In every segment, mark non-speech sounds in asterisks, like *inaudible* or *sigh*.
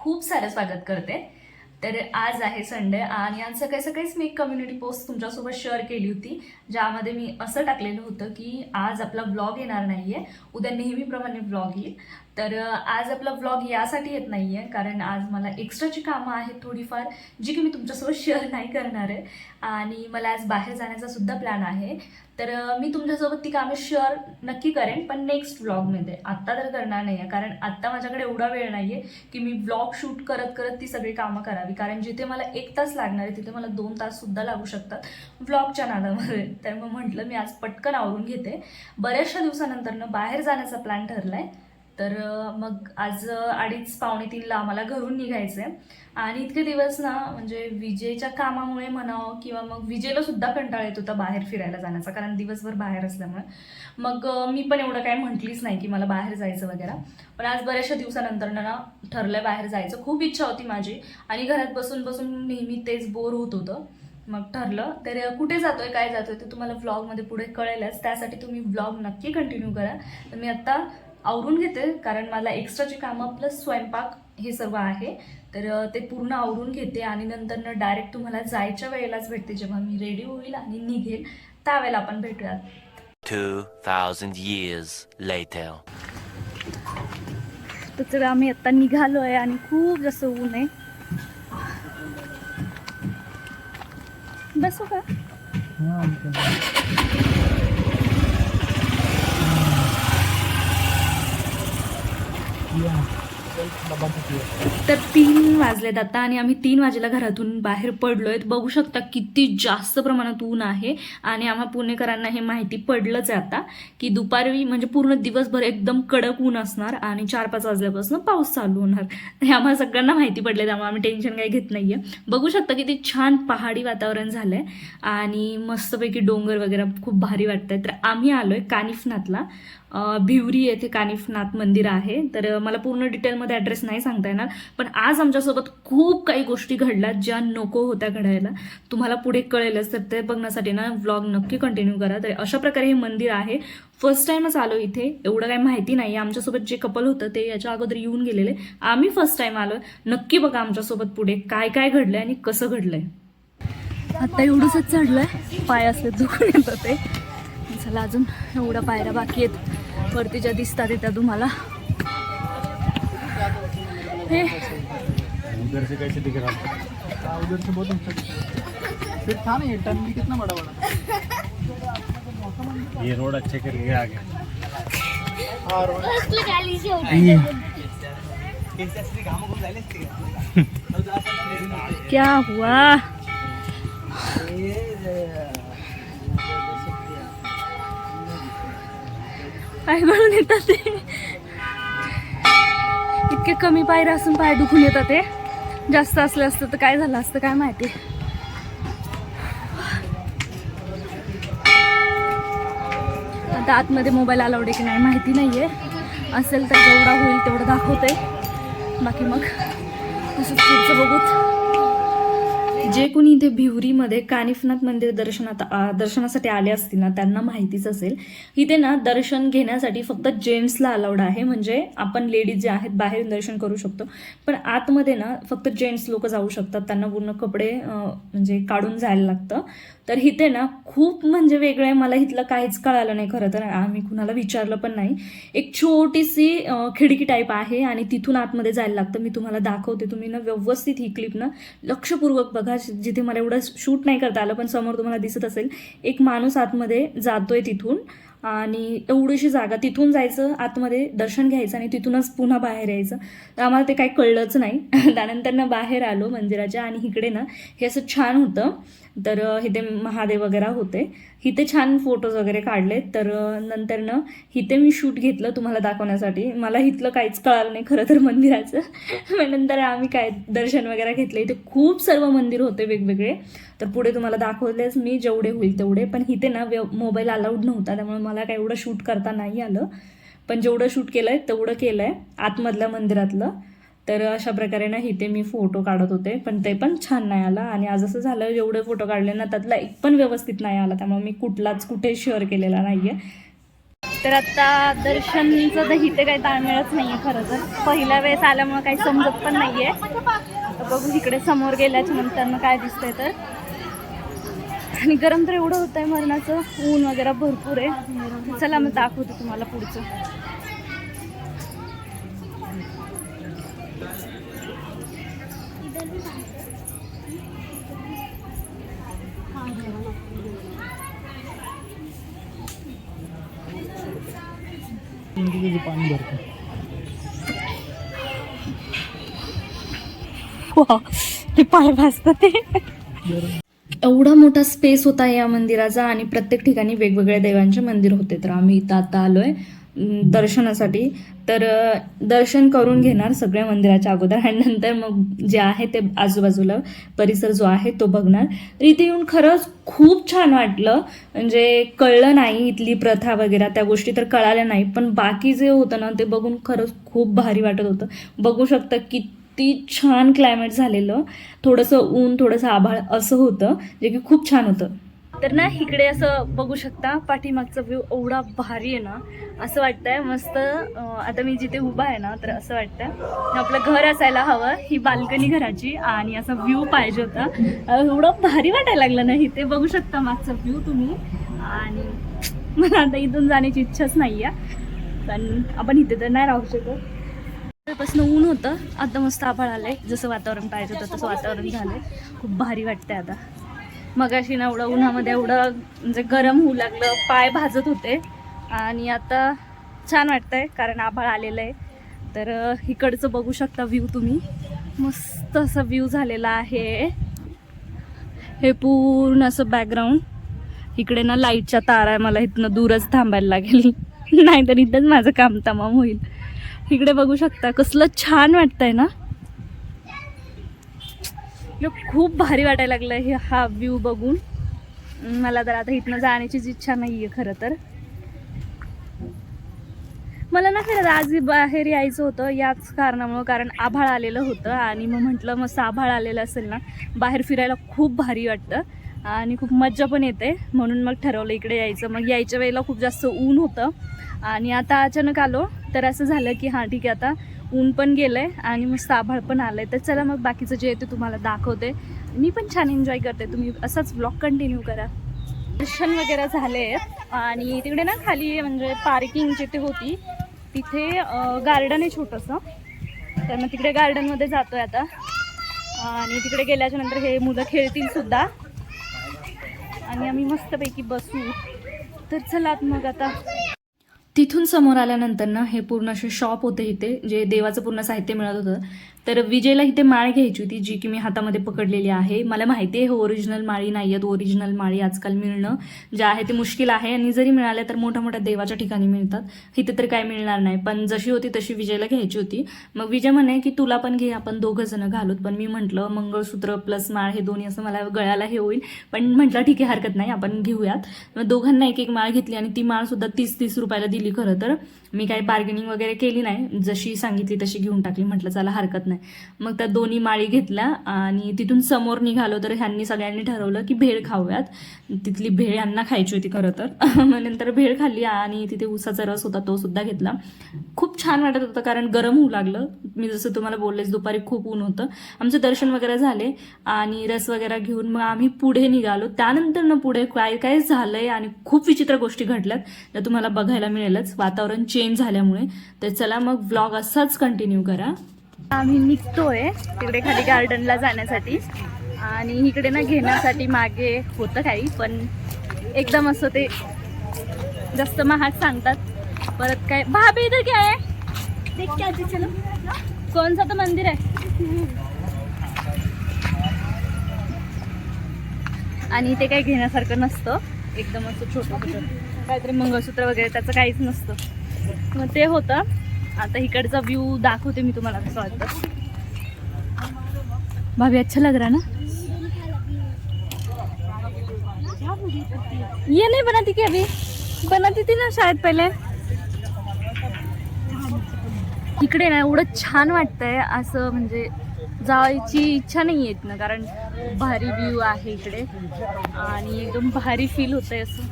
खूप सारं स्वागत करते. तर आज आहे संडे आणि आज सकाळी सकाळीच मी एक कम्युनिटी पोस्ट तुमच्यासोबत शेअर केली होती ज्यामध्ये मी असं टाकलेलं होतं की आज आपला ब्लॉग येणार नाही आहे उद्या नेहमीप्रमाणे ब्लॉग येईल. तर आज आपला व्लॉग यासाठी येत नाही आहे कारण आज मला एक्स्ट्राची कामं आहेत थोडीफार जी की मी तुमच्यासोबत शेअर *laughs* नाही करणार आहे. आणि मला आज बाहेर जाण्याचा सुद्धा प्लॅन आहे. तर मी तुमच्यासोबत ती कामे शेअर नक्की करेन पण नेक्स्ट व्लॉगमध्ये आत्ता तर करणार नाही आहे कारण आत्ता माझ्याकडे एवढा वेळ नाही आहे की मी ब्लॉग शूट करत करत ती सगळी कामं करावी. कारण जिथे मला एक तास लागणार आहे तिथे मला दोन ताससुद्धा लागू शकतात व्लॉगच्या नादामध्ये. तर मग म्हटलं मी आज पटकन आवरून घेते. बऱ्याचशा दिवसानंतरनं बाहेर जाण्याचा प्लॅन ठरला आहे तर मग आज अडीच पावणे तीनला आम्हाला घरून निघायचं आहे आणि इतके दिवस ना म्हणजे विजेच्या कामामुळे म्हणावं किंवा मग विजेला सुद्धा कंटाळा येत होता बाहेर फिरायला जाण्याचा कारण दिवसभर बाहेर असल्यामुळे. मग मी पण एवढं काय म्हटलीच नाही की मला बाहेर जायचं वगैरे. पण आज बऱ्याचशा दिवसानंतर ना ठरलं बाहेर जायचं. खूप इच्छा होती माझी. आणि घरात बसून बसून नेहमी तेच बोर होत होतं. मग ठरलं. तर कुठे जातोय काय जातोय ते तुम्हाला व्लॉगमध्ये पुढे कळेलच. त्यासाठी तुम्ही व्लॉग नक्की कंटिन्यू करा. तर मी आत्ता आवरून घेते कारण मला एक्स्ट्राची कामं प्लस स्वयंपाक हे सर्व आहे. तर ते पूर्ण आवरून घेते आणि नंतर डायरेक्ट तुम्हाला जायच्या वेळेलाच भेटते जेव्हा मी रेडी होईल आणि निघेल त्यावेळेला आपण भेटूयात. 2,000 years later. तर चला आम्ही आत्ता निघालो आहे आणि खूप जास्त ऊन आहे. बसू का? तर तीन वाजलेत आता आणि आम्ही तीन वाजेला घरातून बाहेर पडलोय. बघू शकता किती जास्त प्रमाणात ऊन आहे आणि आम्हा पुणेकरांना हे माहिती पडलंच आहे आता की दुपारी म्हणजे पूर्ण दिवसभर एकदम कडक ऊन असणार आणि चार पाच वाजल्यापासून पाऊस चालू होणार. हे आम्हाला सगळ्यांना माहिती पडले त्यामुळे आम्ही टेन्शन काही घेत नाहीये. बघू शकता किती छान पहाडी वातावरण झालंय आणि मस्तपैकी डोंगर वगैरे खूप भारी वाटतंय. तर आम्ही आलोय कानिफनाथला. भिवरी येथे कानिफनाथ मंदिर आहे. तर मला पूर्ण डिटेलमध्ये ॲड्रेस नाही सांगता येणार पण आज आमच्यासोबत खूप काही गोष्टी घडल्या ज्या नको होत्या घडायला. तुम्हाला पुढे कळेलच तर ते बघण्यासाठी ना व्लॉग नक्की कंटिन्यू करा. तर अशा प्रकारे हे मंदिर आहे. फर्स्ट टाइमच आलो इथे एवढं काही माहिती नाही आमच्यासोबत जे कपल होतं ते याच्या अगोदर येऊन गेलेले. आम्ही फर्स्ट टाइम आलो. नक्की बघा आमच्यासोबत पुढे काय काय घडलंय आणि कसं घडलंय. आता एवढंच चढलंय. पाय असले दुखून येतं ते. चला अजून एवढ्या पायऱ्या बाकी आहेत? वरती ज्या दिसतात त्या तुम्हाला. हे. उधर से कैसे दिख रहा था उधर से बहुत ऊंचा दिख रहा था। फिर था ना ये टर्न भी कितना बड़ा बड़ा ये रोड अच्छे करके आ गया रोड क्या हुआ? पाय गळून येतात ते. इतके कमी पायऱ्या असून पाय दुखून येतात ते. जास्त असले असतं तर काय झालं असतं काय माहिती. आता आतमध्ये मोबाईल अलाउड आहे की नाही माहिती नाही आहे असेल तर जेवढा होईल तेवढं दाखवते. बाकी मग तसंच पुढचं बघूच जे कोणी इथे भिवरीमध्ये कानिफनाथ मंदिर दर्शनात आ, दर्शनासाठी आले असतील ना त्यांना माहितीच असेल. इथे ना दर्शन घेण्यासाठी फक्त जेंट्सला अलाउड आहे. म्हणजे आपण लेडीज जे आहेत बाहेर दर्शन करू शकतो. पण आतमध्ये ना फक्त जेंट्स लोक जाऊ शकतात. त्यांना पूर्ण कपडे म्हणजे काढून जायला लागतं. तर इथे ना खूप म्हणजे वेगळं आहे. मला इथलं काहीच कळालं नाही खरं तर. आम्ही कुणाला विचारलं पण नाही. एक छोटीशी खिडकी टाईप आहे आणि तिथून आतमध्ये जायला लागतं. मी तुम्हाला दाखवते. तुम्ही ना व्यवस्थित ही क्लिप ना लक्षपूर्वक बघा. जिथे मला एवढं शूट नाही करता आलं पण समोर तुम्हाला दिसत असेल एक माणूस आतमध्ये जातोय तिथून आणि एवढीशी जागा तिथून जायचं आतमध्ये दर्शन घ्यायचं आणि तिथूनच पुन्हा बाहेर यायचं. तर आम्हाला ते काही कळलंच नाही. *laughs* त्यानंतर ना बाहेर आलो मंदिराच्या आणि इकडे ना हे असं छान होतं. तर इथे महादेव वगैरे होते. इथे छान फोटोज वगैरे काढले तर नंतर ना इथे मी शूट घेतलं तुम्हाला दाखवण्यासाठी. मला इथलं काहीच कळालं नाही खरं तर मंदिराचं. *laughs* मग नंतर आम्ही काय दर्शन वगैरे घेतले. इथे खूप सर्व मंदिर होते वेगवेगळे. तर पुढे तुम्हाला दाखवलेच मी जेवढे होईल तेवढे. पण इथे ना व्यव मोबाईल अलाउड नव्हता. त्यामुळे मला काय एवढं शूट करता नाही आलं. पण जेवढं शूट केलं आहे तेवढं केलं आहे आतमधल्या मंदिरातलं. तर अशा प्रकारे ना इथे मी फोटो काढत होते पण ते पण छान नाही आला. आणि आज असं झालं जेवढे फोटो काढले ना त्यातला एक पण व्यवस्थित नाही आला. त्यामुळे मी कुठलाच कुठे शेअर केलेला नाही आहे तर आता दर्शनचं तर इथे काही ताळमेळच नाही आहे खरं तर. पहिल्या वेळेस आल्यामुळं काही समजत पण नाही आहे तर बघू इकडे समोर गेल्याच्यानंतर काय दिसतंय तर. आणि गरम तर एवढं होत आहे मरणाचं. ऊन वगैरे भरपूर आहे. चला मग दाखवते तुम्हाला पुढचं. तिथे पाणी भरतं? ते पाय भाजतात ते. एवढा मोठा स्पेस होता या मंदिराचा आणि प्रत्येक ठिकाणी वेगवेगळ्या देवांचे मंदिर होते. तर आम्ही इथं आता आलोय. दर्शनासाठी. तर दर्शन करून घेणार सगळ्या मंदिराच्या अगोदर. आणि नंतर मग जे आहे ते आजूबाजूला परिसर जो आहे तो बघणार. तर इथे येऊन खरंच खूप छान वाटलं. म्हणजे कळलं नाही इथली प्रथा वगैरे त्या गोष्टी तर कळाल्या नाही. पण बाकी जे होतं ना ते बघून खरंच खूप भारी वाटत होतं. बघू शकता किती छान क्लायमेट झालेलं. थोडंसं ऊन थोडंसं आभाळ असं होतं जे की खूप छान होतं. तर ना इकडे असं बघू शकता पाठीमागचा व्ह्यू एवढा भारी आहे ना. असं वाटतंय मस्त आता मी जिथे उभा आहे ना तर असं वाटतंय. आपलं घर असायला हवं ही बाल्कनी घराची आणि असा व्ह्यू पाहिजे होता. एवढं भारी वाटायला लागलं ना इथे बघू शकता मागचा व्ह्यू तुम्ही. आणि मला आता इथून जाण्याची इच्छाच नाही आहे पण आपण इथे तर नाही राहू शकत. पासून ऊन होतं आता मस्त आभाळ आलंय. जसं वातावरण पाहिजे होतं तसं वातावरण झालंय. खूप भारी वाटतंय आता. मगाशी ना एवढं उन्हामध्ये एवढं म्हणजे गरम होऊ लागलं पाय भाजत होते. आणि आता छान वाटतंय कारण आभाळ आलेलं आहे. तर इकडचं बघू शकता व्ह्यू तुम्ही. मस्त असं व्ह्यू झालेला आहे. हे पूर्ण असं बॅकग्राऊंड इकडे ना लाईटच्या तारा आहे मला इथनं दूरच थांबायला लागेल. *laughs* नाहीतर इथंच माझं काम तमाम होईल. इकडे बघू शकता कसलं छान वाटतंय ना. इकडे खूप भारी वाटायला लागलं हे हा व्ह्यू बघून. मला तर आता इथनं जाण्याचीच इच्छा नाही आहे खरं तर. मला ना खरं आज बाहेर यायचं होतं याच कारणामुळं कारण आभाळ आलेलं होतं आणि मग म्हटलं मस्त आभाळ आलेलं असेल ना बाहेर फिरायला खूप भारी वाटतं आणि खूप मज्जा पण येते. म्हणून मग ठरवलं इकडे यायचं. मग यायच्या वेळेला खूप जास्त ऊन होतं आणि आता अचानक आलो तर असं झालं की हां ठीक आहे आता ऊन पण गेलं आहे आणि मस्त आभाळ पण आलं आहे तर चला मग बाकीचं जे आहे ते तुम्हाला दाखवते. मी पण छान एन्जॉय करते. तुम्ही असाच ब्लॉग कंटिन्यू करा. दर्शन वगैरे झाले आहेत. आणि तिकडे ना खाली म्हणजे पार्किंग जिथे होती तिथे गार्डन आहे छोटंसं. तर मग तिकडे गार्डनमध्ये जातोय आता. आणि तिकडे गेल्याच्यानंतर हे मुलं खेळतील सुद्धा. आणि आम्ही मस्तपैकी बसू. तर चला मग आता. तिथून समोर आल्यानंतर ना हे पूर्ण असे शॉप होते इथे जे देवाचं पूर्ण साहित्य मिळत होतं. तर विजयला इथे माळ घ्यायची होती जी की मी हातामध्ये पकडलेली आहे. मला माहिती आहे हो ओरिजिनल माळी नाही आहेत ओरिजिनल माळी आजकाल मिळणं जे आहे ते मुश्किल आहे. आणि जरी मिळाल्या तर मोठ्या मोठ्या देवाच्या ठिकाणी मिळतात. इथे तर काय मिळणार नाही. पण जशी होती तशी विजयला घ्यायची होती. मग विजय म्हणे की तुला पण घे आपण दोघं जण घालूत. पण मी म्हटलं मंगळसूत्र प्लस माळ हे दोन्ही असं मला गळ्याला हे होईल. पण म्हटलं ठीक आहे हरकत नाही आपण घेऊयात. मग दोघांना एक एक माळ घेतली आणि ती माळ सुद्धा तीस तीस रुपयाला दिली खरं तर. मी काही बार्गेनिंग वगैरे केली नाही. जशी सांगितली तशी घेऊन टाकली. म्हटलं चला हरकत नाही. मग त्या दोन्ही माळी घेतल्या आणि तिथून समोर निघालो तर ह्यांनी सगळ्यांनी ठरवलं की भेळ खाऊयात. तिथली भेळ यांना खायची होती खरं तर. *laughs* मग नंतर भेळ खाल्ली आणि तिथे उसाचा रस होता तो सुद्धा घेतला. खूप छान वाटत होतं कारण गरम होऊ लागलं. मी जसं तुम्हाला बोललेच दुपारी खूप ऊन होतं. आमचं दर्शन वगैरे झाले आणि रस वगैरे घेऊन मग आम्ही पुढे निघालो. त्यानंतर ना पुढे काय काय झालंय आणि खूप विचित्र गोष्टी घडल्यात. त्या तुम्हाला बघायला मिळेलच. वातावरण चेंज झाल्यामुळे. तर चला मग व्लॉग असाच कंटिन्यू करा. आम्ही निघतोय तिकडे खाली गार्डनला जाण्यासाठी. आणि इकडे ना घेण्यासाठी मागे होतं काही पण एकदम असं ते जास्त महाग सांगतात. परत काय भाभी इधर क्या है? देख के चलो कौन सा तो मंदिर आहे आणि ते काही घेण्यासारखं नसतं. एकदम असं छोटं छोटं काहीतरी मंगळसूत्र वगैरे त्याचं काहीच नसतं. मग ते होतं. आता इकडचा व्यू दाखवते मी तुम्हाला कसं वाटतं. भाभी अच्छा लग रहा ना? ये नहीं बनाती क्या अभी? बनाती थी ना शायद पहिले. इकडे ना एवढं छान वाटतंय. असं म्हणजे जायची इच्छा नाही येत ना कारण भारी व्ह्यू आहे इकडे. आणि एकदम भारी फील होतंय असं.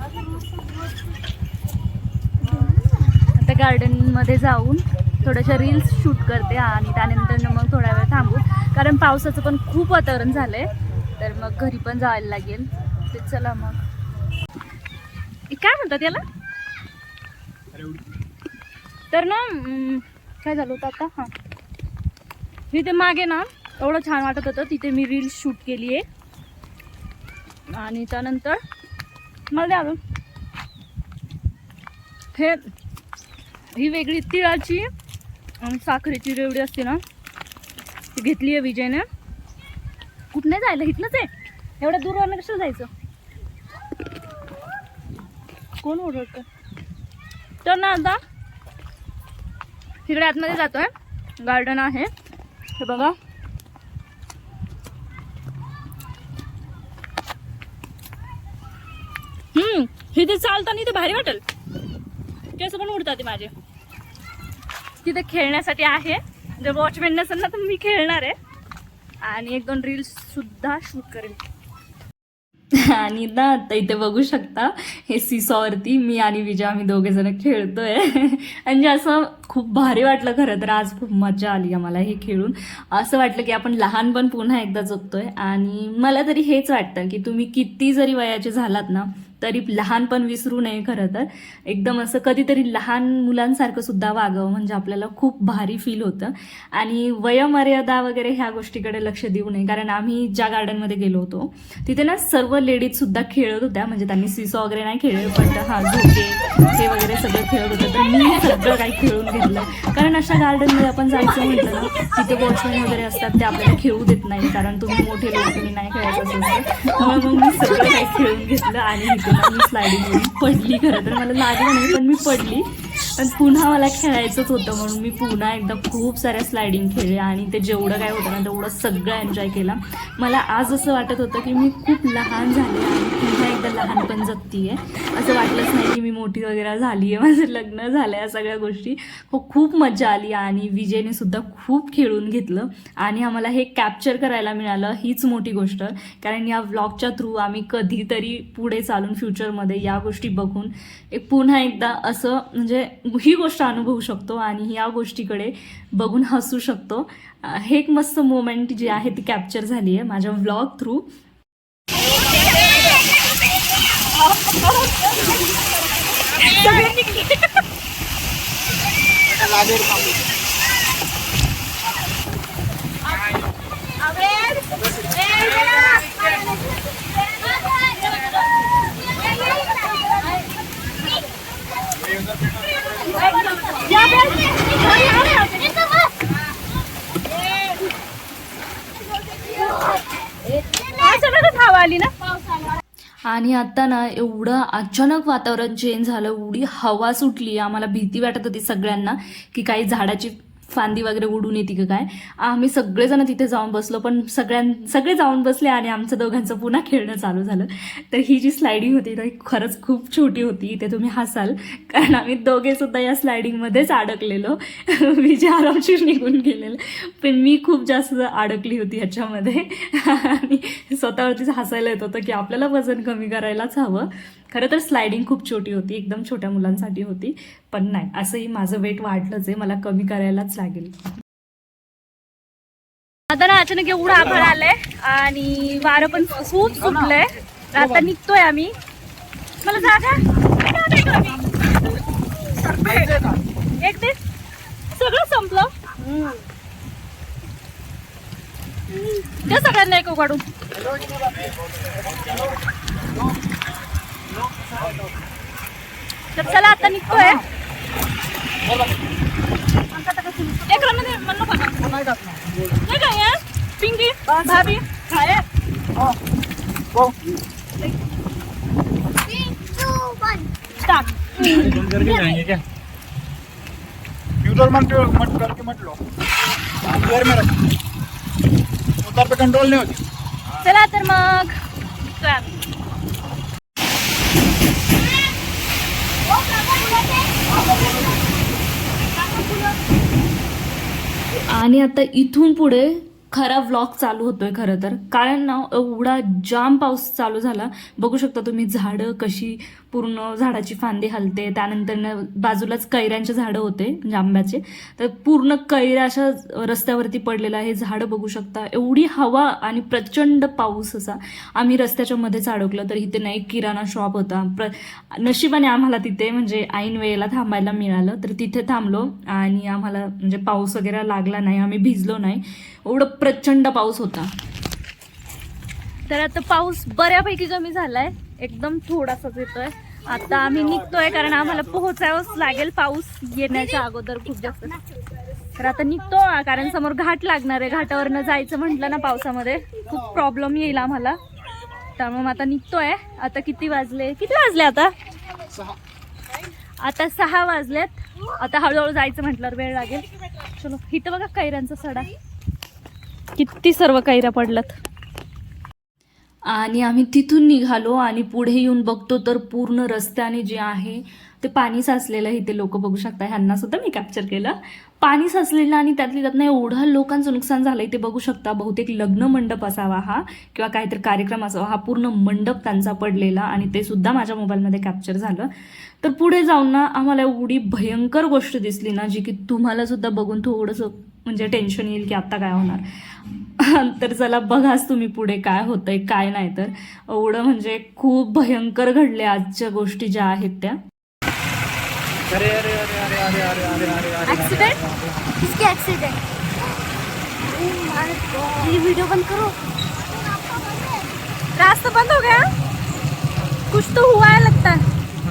गार्डनमध्ये जाऊन थोड्याशा रील्स शूट करते आणि त्यानंतर मग थोडा वेळ थांबू. कारण पावसाचं पण खूप वातावरण झालं आहे तर मग घरी पण जायला लागेल. ते चला मग. काय म्हणतात याला? तर ना काय झालं होतं आता? हां. तिथे मागे ना एवढं छान वाटत होतं. तिथे मी रील्स शूट केली आहे. आणि त्यानंतर मला द्या हे ही वेगळी तिळाची आणि साखरेची रेवडी असते ना ती घेतली आहे विजयने. कुठं नाही जायला? इथलंच आहे. एवढ्या दूरवर कसं जायचं? कोण ओरडतं तर ना आता तिकडे आतमध्ये जातोय. गार्डन आहे. हे बघा. हम्म इथे चालताना इथे भारी वाटेल. केस पण उडतात ते माझे. तिथे खेळण्यासाठी आहे. जर वॉचमॅन नसेल ना तर मी खेळणार आहे. आणि एक दोन रील्स सुद्धा शूट करेल आणि ना आता इथे बघू शकता हे सिसॉवरती मी आणि विजय आम्ही दोघे जण खेळतोय. म्हणजे असं खूप भारी वाटलं खरं तर आज खूप मजा आली आम्हाला हे खेळून. असं वाटलं की आपण लहानपण पुन्हा एकदा जगतोय. आणि मला तरी हेच वाटतं की तुम्ही किती जरी वयाचे झालात ना तरी लहानपण विसरू नये खरं तर. एकदम असं कधीतरी लहान मुलांसारखं सुद्धा वागावं म्हणजे आपल्याला खूप भारी फील होतं. आणि वयोमर्यादा वगैरे ह्या गोष्टीकडे लक्ष देऊ नये. कारण आम्ही ज्या गार्डनमध्ये गेलो होतो तिथे ना सर्व लेडीज सुद्धा खेळत होत्या. म्हणजे त्यांनी सिसो वगैरे नाही खेळले पण हा झोके हे वगैरे सगळं खेळत होतं. तर मी सगळं काही खेळून घेतलं. कारण अशा गार्डनमध्ये आपण जायचं म्हटलं ना तिथे वॉचमॅन वगैरे असतात ते आपल्याला खेळू देत नाही कारण तुम्ही मोठे लोक तुम्ही नाही खेळायचं असं त्यामुळे मग मी सगळं काही खेळून घेतलं आणि स्लायडिंग पडली खरं तर. मला लागलं नाही पण मी पडली. पण पुन्हा मला खेळायचंच होतं म्हणून मी पुन्हा एकदा खूप साऱ्या स्लायडिंग खेळल्या आणि ते जेवढं काय होतं ना तेवढं सगळं एन्जॉय केला. मला आज असं वाटत होतं की मी खूप लहान झाले आणि पुन्हा एकदा लहानपण जगतीये. असं वाटलंच नाही की मी मोठी वगैरे झाली आहे *laughs* माझं लग्न झालं या सगळ्या गोष्टी. हो खूप मजा आली आणि विजयने सुद्धा खूप खेळून घेतलं. आणि आम्हाला हे कॅप्चर करायला मिळालं हीच मोठी गोष्ट. कारण या व्लॉगच्या थ्रू आम्ही कधीतरी पुढे चालून फ्युचरमध्ये या गोष्टी बघून एक पुन्हा एकदा असं म्हणजे ही गोष्ट अनुभवू शकतो आणि या गोष्टीकडे बघून हसू शकतो. हे एक मस्त मोमेंट जी आहे ती कॅप्चर झाली आहे माझ्या व्लॉग थ्रू आली ना? आणि आता ना एवढं अचानक वातावरण चेंज झालं एवढी हवा सुटली आम्हाला भीती वाटत होती सगळ्यांना की काही झाडाची फांदी वगैरे उडून येते का काय? आम्ही सगळेजण तिथे जाऊन बसलो पण सगळ्यां सगळे जाऊन बसले आणि आमचं दोघांचं पुन्हा खेळणं चालू झालं. तर ही जी स्लायडिंग होती ना ही खरंच खूप छोटी होती. इथे तुम्ही हसाल. कारण आम्ही दोघे सुद्धा या स्लायडिंगमध्येच अडकलेलो. *laughs* विजय आरामशीर निघून गेलेलं. पण मी खूप जास्त अडकली होती ह्याच्यामध्ये. *laughs* आणि स्वतःवरतीच हसायला येत होतं की आपल्याला वजन कमी करायलाच हवं. खरं तर स्लायडिंग खूप छोटी होती एकदम छोट्या मुलांसाठी होती पण नाही असंही माझं वेट वाढलंच आहे मला कमी करायलाच लागेल. आता ना अचानक एवढं आभाळ आलंय आणि वारं पण खूप सुटलंय. आता निघतोय आम्ही. मला जागा. एक ते सगळं संपलं. सगळ्यांना एक काढून तर चला आता निघतोय नाही काय आहे? पिंकी भाभी काय स्टार्ट। बंद करके जाएँगे क्या मत मत करके मत लो। में रख। उतर पे कंट्रोल नहीं होती। चला तर मग आणि आता इथून पुढे खरा व्लॉग चालू होतोय खरं तर. कारण ना एवढा जाम पाऊस चालू झाला. बघू शकता तुम्ही झाडं कशी पूर्ण झाडाची फांदी हलते त्यानंतर बाजूलाच कैऱ्यांचे झाडं होते म्हणजे आंब्याचे. तर पूर्ण कैऱ्या अशा रस्त्यावरती पडलेलं आहे. झाडं बघू शकता. एवढी हवा आणि प्रचंड पाऊस असा. आम्ही रस्त्याच्या मध्येच अडकलो तर इथे ना एक किराणा शॉप होता. प्र नशिबाने आम्हाला तिथे म्हणजे ऐन वेळेला थांबायला मिळालं. तर तिथे थांबलो आणि आम्हाला म्हणजे पाऊस वगैरे लागला नाही आम्ही भिजलो नाही. एवढं प्रचंड पाऊस होता. तर आता पाऊस बऱ्यापैकी कमी झालाय. एकदम थोडासाच येतोय. आता आम्ही निघतोय कारण आम्हाला पोहोचावंच लागेल पाऊस येण्याच्या अगोदर खूप जास्त. तर आता निघतो कारण समोर घाट लागणार आहे. घाटावरनं जायचं म्हटलं ना पावसामध्ये खूप प्रॉब्लेम येईल आम्हाला. त्यामुळे आता निघतोय. आता किती वाजले? किती वाजले आता? आता सहा वाजलेत. आता हळूहळू जायचं म्हटल्यावर वेळ लागेल. चलो इथं बघा कैऱ्यांचा सडा. किती सर्व कैऱ्या पडल्यात. आणि आम्ही तिथून निघालो आणि पुढे येऊन बघतो तर पूर्ण रस्त्याने जे आहे ते पाणी साचलेलं इथे लोक बघू शकता. ह्यांना सुद्धा मी कॅप्चर केलं. पाणी साचलेलं आणि त्यातली त्यातनं एवढं लोकांचं नुकसान झालं ते बघू शकता. बहुतेक लग्न मंडप असावा हा किंवा काहीतरी कार्यक्रम असावा. हा पूर्ण मंडप त्यांचा पडलेला आणि ते सुद्धा माझ्या मोबाईलमध्ये कॅप्चर झालं. तर पुढे जाऊन ना आम्हाला एवढी भयंकर गोष्ट दिसली ना जी की तुम्हाला सुद्धा बघून थोडंसं म्हणजे टेन्शन येईल की आता काय होणार. तर चला बघाच तुम्ही पुढे काय होतंय काय नाही तर. एवढं म्हणजे खूप भयंकर घडले आजच्या गोष्टी ज्या आहेत त्या. अरे अरे अरे अरे अरे अरे अरे अरे अरे एक्सीडेंट किसके एक्सीडेंट ये वीडियो बंद करो. रास्ता बंद हो गया? कुछ तो हुआ है लगता है।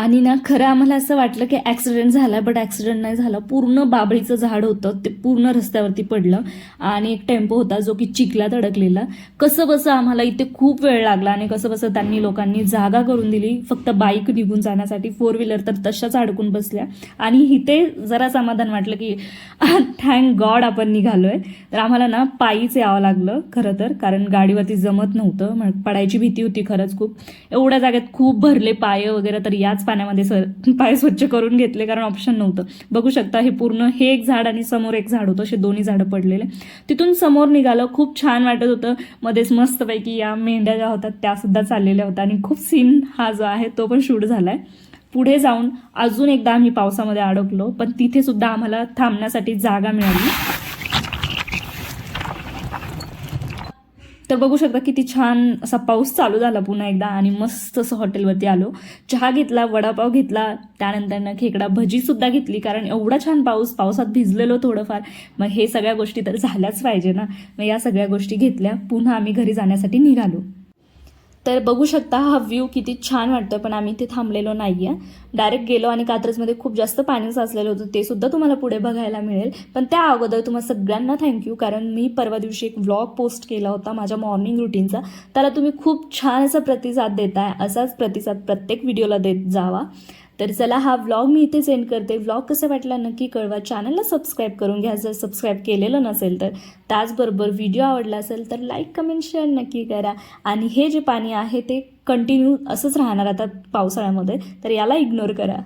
आणि ना खरं आम्हाला असं वाटलं की ॲक्सिडेंट झाला बट ॲक्सिडेंट नाही झाला. पूर्ण बाबळीचं झाड होतं ते पूर्ण रस्त्यावरती पडलं. आणि एक टेम्पो होता जो की चिखलात अडकलेला. कसं बसं आम्हाला इथे खूप वेळ लागला आणि कसं बसं त्यांनी लोकांनी जागा करून दिली. फक्त बाईक निघून जाण्यासाठी फोर व्हीलर तर तशाच अडकून बसल्या. आणि इथे जरा समाधान वाटलं की थँक गॉड आपण निघालोय. तर आम्हाला ना पायीच यावं लागलं खरं तर. कारण गाडीवरती जमत नव्हतं. पडायची भीती होती खरंच खूप. एवढ्या जागेत खूप भरले पाय वगैरे तर याच पाण्यामध्ये सर *laughs* पाय स्वच्छ करून घेतले कारण ऑप्शन नव्हतं. बघू शकता हे पूर्ण हे एक झाड आणि समोर एक झाड होतं. असे दोन्ही झाडं पडलेले. तिथून समोर निघालं. खूप छान वाटत होतं. मध्येच मस्तपैकी या मेंढ्या ज्या होत्या त्यासुद्धा चाललेल्या होत्या. आणि खूप सीन हा जो आहे तो पण शूट झाला आहे पुढे जाऊन अजून एकदा आम्ही पावसामध्ये अडकलो. पण तिथे सुद्धा आम्हाला थांबण्यासाठी जागा मिळाली. तर बघू शकता किती छान असा पाऊस चालू झाला पुन्हा एकदा आणि मस्त असं हॉटेलवरती आलो. चहा घेतला वडापाव घेतला त्यानंतरनं खेकडा भजीसुद्धा घेतली कारण एवढा छान पाऊस पावसात भिजलेलो थोडंफार. मग हे सगळ्या गोष्टी तर झाल्याच पाहिजे ना. मग या सगळ्या गोष्टी घेतल्या. पुन्हा आम्ही घरी जाण्यासाठी निघालो. तर बघू शकता हा व्ह्यू किती छान वाटतो पण आम्ही ते थांबलेलो नाही आहे डायरेक्ट गेलो आणि कात्रजमध्ये खूप जास्त पाणी साचलेलं होतं ते सुद्धा तुम्हाला पुढे बघायला मिळेल. पण त्या अगोदर तुम्हाला सगळ्यांना थँक्यू कारण मी परवा दिवशी एक व्लॉग पोस्ट केला होता माझ्या मॉर्निंग रुटीनचा त्याला तुम्ही खूप छान असा प्रतिसाद देताय असाच प्रतिसाद प्रत्येक व्हिडिओला देत जावा. तर चला हा व्लॉग मी इथेच एंड करते. व्लॉग कसं वाटला नक्की कळवा. चॅनलला सबस्क्राईब करून घ्या. जर सबस्क्राईब केलेलं नसेल तर. त्याचबरोबर व्हिडिओ आवडला असेल तर लाईक कमेंट शेअर नक्की करा. आणि हे जे पाणी आहे ते कंटिन्यू असंच राहणार आता पावसाळ्यामध्ये. तर याला इग्नोर करा.